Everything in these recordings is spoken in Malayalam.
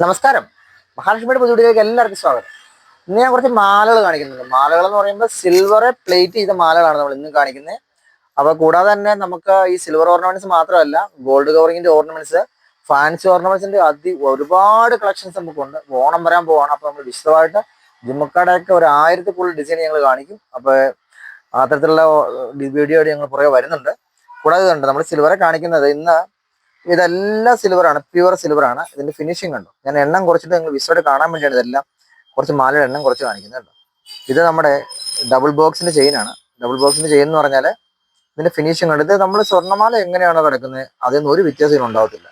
നമസ്കാരം. മഹാലക്ഷ്മിയുടെ പുതുവീടിലേക്ക് എല്ലാവർക്കും സ്വാഗതം. ഇന്ന് ഞാൻ കുറച്ച് മാലകൾ കാണിക്കുന്നുണ്ട്. മാലകൾ എന്ന് പറയുമ്പോൾ സിൽവർ പ്ലേറ്റ് ചെയ്ത മാലകളാണ് നമ്മൾ ഇന്നും കാണിക്കുന്നത് അപ്പോൾ കൂടാതെ തന്നെ നമുക്ക് ഈ സിൽവർ ഓർണമെന്റ്സ് മാത്രമല്ല ഗോൾഡ് കവറിങ്ങിന്റെ ഓർണമെന്റ്സ് ഫാൻസി ഓർണമെന്റ്സിന്റെ അതി ഒരുപാട് കളക്ഷൻസ് നമുക്കുണ്ട്. ഓണം വരാൻ പോവാണ്. അപ്പോൾ നമ്മൾ വിശദമായിട്ട് ജിമ്മക്കാടൊക്കെ ഒരു ആയിരത്തി കൂടുതൽ ഡിസൈൻ ഞങ്ങൾ കാണിക്കും. അപ്പോൾ അത്തരത്തിലുള്ള വീഡിയോ ഞങ്ങൾ പുറകെ വരുന്നുണ്ട്. കൂടാതെ ഉണ്ട് നമ്മൾ സിൽവറെ കാണിക്കുന്നത് ഇന്ന് ഇതെല്ലാം സിൽവർ ആണ് പ്യുവർ സിൽവർ ആണ് ഇതിന്റെ ഫിനിഷിംഗ് കണ്ടു? ഞാൻ എണ്ണം കുറച്ചിട്ട് നിങ്ങൾ വിസോടെ കാണാൻ വേണ്ടിയാണ് ഇതെല്ലാം കുറച്ച് മാലയുടെ എണ്ണം കുറച്ച് കാണിക്കുന്നത് കേട്ടോ ഇത് നമ്മുടെ ഡബിൾ ബോക്സിന്റെ ചെയിൻ ആണ്. ഡബിൾ ബോക്സിന്റെ ചെയിൻ എന്ന് പറഞ്ഞാൽ ഇതിന്റെ ഫിനിഷിംഗ് കണ്ടു? ഇത് നമ്മൾ സ്വർണമാല എങ്ങനെയാണോ കിടക്കുന്നത്? അതിൽ ഒരു വ്യത്യാസം ഉണ്ടാവത്തില്ല.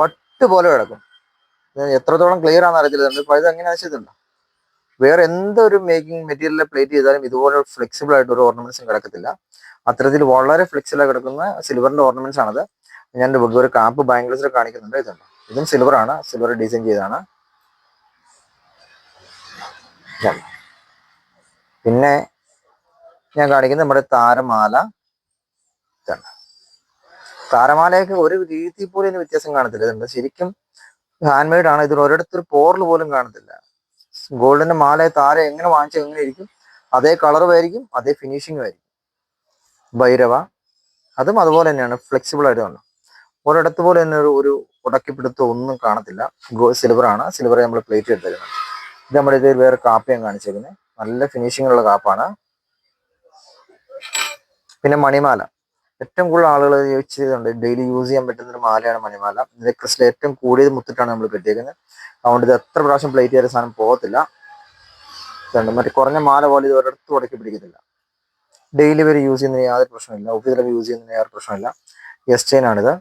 പട്ട് പോലെ കിടക്കും എത്രത്തോളം ക്ലിയർ ആണെന്ന് അറിയത്തില്ല. ഇത് എങ്ങനെയാണെന്ന് വെച്ചിട്ടുണ്ടോ വേറെ എന്തൊരു മേക്കിംഗ് മെറ്റീരിയലിൽ പ്ലേറ്റ് ചെയ്താലും ഇതുപോലെ ഫ്ലെക്സിബിൾ ആയിട്ട് ഒരു ഓർണമെന്റ്സും കിടക്കത്തില്ല. അത്തരത്തിൽ വളരെ ഫ്ലെക്സിബിൾ ആയി കിടക്കുന്ന സിൽവറിന്റെ ഓർണമെന്റ്സ് ആണത്. ഞാൻ ഒരു കാപ്പ് ബാംഗ്ലൂസിൽ കാണിക്കുന്നുണ്ട്. ഇതുണ്ട്. ഇതും സിൽവർ ആണ്. സിൽവർ ഡിസൈൻ ചെയ്താണ് പിന്നെ ഞാൻ കാണിക്കുന്നത് നമ്മുടെ താരമാല. ഇതാണ്. താരമാലയൊക്കെ ഒരു രീതി പോലും വ്യത്യാസം കാണത്തില്ല. ഇതുണ്ട്. ശരിക്കും ഹാൻഡ് മെയ്ഡ് ആണ് ഇതിൽ ഒരിടത്തൊരു പോറൽ പോലും കാണത്തില്ല. ഗോൾഡിന്റെ മാല താര എങ്ങനെ വാങ്ങിച്ചാൽ എങ്ങനെ ഇരിക്കും? അതേ കളറും ആയിരിക്കും അതേ ഫിനിഷിംഗും ആയിരിക്കും. ഭൈരവ അതും അതുപോലെ തന്നെയാണ് ഫ്ലെക്സിബിൾ ആയിട്ട് വന്നു. ഒരിടത്ത് പോലെ തന്നെ ഒരു ഉടക്കിപ്പിടുത്തം ഒന്നും കാണത്തില്ല. സിൽവർ ആണ്. സിൽവർ നമ്മൾ പ്ലേറ്റ് എടുത്തേക്കുന്നത് ഇത് നമ്മുടെ ഇതിൽ വേറെ കാപ്പിയാണ് കാണിച്ചേക്കുന്നത് നല്ല ഫിനിഷിംഗ് ഉള്ള കാപ്പാണ്. പിന്നെ മണിമാല. ഏറ്റവും കൂടുതൽ ആളുകൾ ചോദിച്ചതുണ്ട് ഡെയിലി യൂസ് ചെയ്യാൻ പറ്റുന്ന ഒരു മാലയാണ് മണിമാല. ഇതിന്റെ ക്രിസ്റ്റൽ ഏറ്റവും കൂടിയത് മുത്തിട്ടാണ് നമ്മൾ കെട്ടിയേക്കുന്നത്. അതുകൊണ്ട് ഇത് എത്ര പ്രാവശ്യം പ്ലേറ്റ് ചെയ്ത സാധനം പോകത്തില്ല. മറ്റേ കുറഞ്ഞ മാല പോലെ ഇത് ഒരിടത്തും ഉടക്കി പിടിക്കത്തില്ല. ഡെയിലി വരെ യൂസ് ചെയ്യുന്നതിന് യാതൊരു പ്രശ്നമില്ല ഓഫീസിലൊക്കെ യൂസ് ചെയ്യുന്നതിന് യാതൊരു പ്രശ്നമില്ല എസ് ചെയിൻ ആണിത്.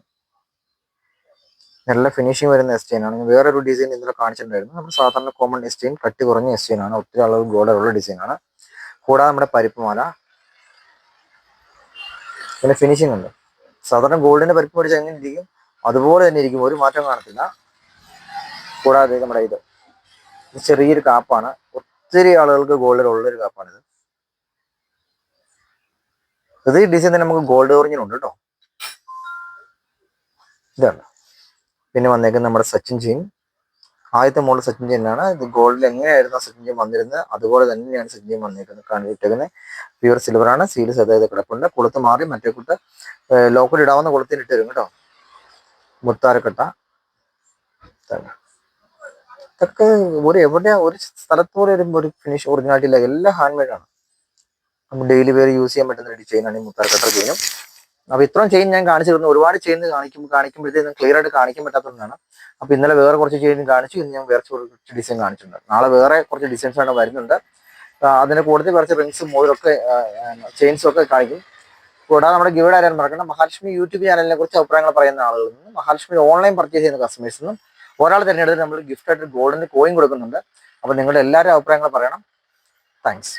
നല്ല ഫിനിഷിംഗ് വരുന്ന എസ് ചെയിൻ ആണ്. വേറൊരു ഡിസൈൻ ഇന്നലെ കാണിച്ചിട്ടുണ്ടായിരുന്നു. നമ്മുടെ സാധാരണ കോമൺ എസ് ചെയിൻ കട്ടി കുറഞ്ഞ എസ് ചെയിൻ ആണ്. ഒത്തിരി അളവ് ഗോൾഡ് ഉള്ള ഡിസൈൻ ആണ്. കൂടാതെ നമ്മുടെ പരിപ്പ് മാല. പിന്നെ ഫിനിഷിംഗ് ഉണ്ട്. സാധാരണ ഗോൾഡിന്റെ പരിപ്പ് മേടിച്ചാൽ എങ്ങനെ ഇരിക്കും. അതുപോലെ തന്നെ ഇരിക്കും. ഒരു മാറ്റം കാണത്തില്ല. കൂടാതെ നമ്മുടെ ഇത് ചെറിയൊരു കാപ്പാണ്. ഒത്തിരി ആളുകൾക്ക് ഗോൾഡിൽ ഉള്ളൊരു കാപ്പാണിത്. ഇത് ഈ ഡിസൈൻ തന്നെ നമുക്ക് ഗോൾഡ് ഓറിഞ്ഞിനുണ്ട് കേട്ടോ. ഇതാണ്. പിന്നെ വന്നേക്കുന്നത് നമ്മുടെ സച്ചിൻ ചെയിൻ ആദ്യത്തെ മോഡൽ സച്ചിൻ ചെയിനാണ് ഇത് ഗോൾഡിൽ എങ്ങനെയായിരുന്നു സെറ്റ് ചെയിൻ വന്നിരുന്നത്? അതുപോലെ തന്നെയാണ് സച്ചിൻ ചെയിൻ വന്നിരിക്കുന്നത്. കാണിച്ചിട്ടേക്കുന്നത് പ്യൂർ സിൽവർ ആണ്. സീൽസ് അതായത് കിടപ്പുണ്ട്. കൊളുത്ത് മാറി മറ്റേ കുട്ട് ലോക്കൽ ഇടാവുന്ന കൊളുത്തിന് ഇട്ട് തരും കേട്ടോ. മുത്താരക്കട്ട. ഇതൊക്കെ ഒരു എവിടെ ഒരു സ്ഥലത്ത് പോലെ ഒരു ഫിനിഷ് ഒറിജിനാലിറ്റി ഇല്ല എല്ലാം ഹാൻഡ് മെയ്ഡ് ആണ്. നമുക്ക് ഡെയിലി വെയർ യൂസ് ചെയ്യാൻ പറ്റുന്ന ഒരു ചെയിനാണ് ഈ മുത്താരക്കട്ട ചെയിനും അപ്പൊ ഇത്രയും ചെയിൻ ഞാൻ കാണിച്ചു തരുന്നു. ഒരുപാട് ചെയിൻ കാണിക്കും കാണിക്കുമ്പോഴത്തേക്കും ക്ലിയർ ആയിട്ട് കാണിക്കാൻ പറ്റാത്തതുകൊണ്ടാണ്. അപ്പൊ ഇന്നലെ വേറെ കുറച്ച് ചെയിൻ കാണിച്ചു ഇന്ന് ഞാൻ വേറെ കുറച്ച് ഡിസൈൻ കാണിച്ചിട്ടുണ്ട്. നാളെ വേറെ കുറച്ച് ഡിസൈൻസ് ആണ് വരുന്നുണ്ട്. അതിന് കൂടുതൽ കുറച്ച് റിങ്സും മോതിരൊക്കെ ചെയിൻസും ഒക്കെ കാണിക്കും. കൂടാതെ നമ്മുടെ ഗിവിടെ ആരാൻ മറക്കണം മഹാലക്ഷ്മി യൂട്യൂബ് ചാനലിനെ കുറിച്ച് അഭിപ്രായങ്ങൾ പറയുന്ന ആളുകളിൽ നിന്നും മഹാലക്ഷ്മി ഓൺലൈൻ പർച്ചേസ് ചെയ്യുന്ന കസ്റ്റമേഴ്സിൽ നിന്നും ഒരാൾ തിരഞ്ഞെടുത്ത് നമ്മൾ ഗിഫ്റ്റ് ആയിട്ട് ഗോൾഡിന് കോയിൻ കൊടുക്കുന്നുണ്ട്. അപ്പോൾ നിങ്ങളുടെ എല്ലാവരും അഭിപ്രായങ്ങൾ പറയണം. താങ്ക്സ്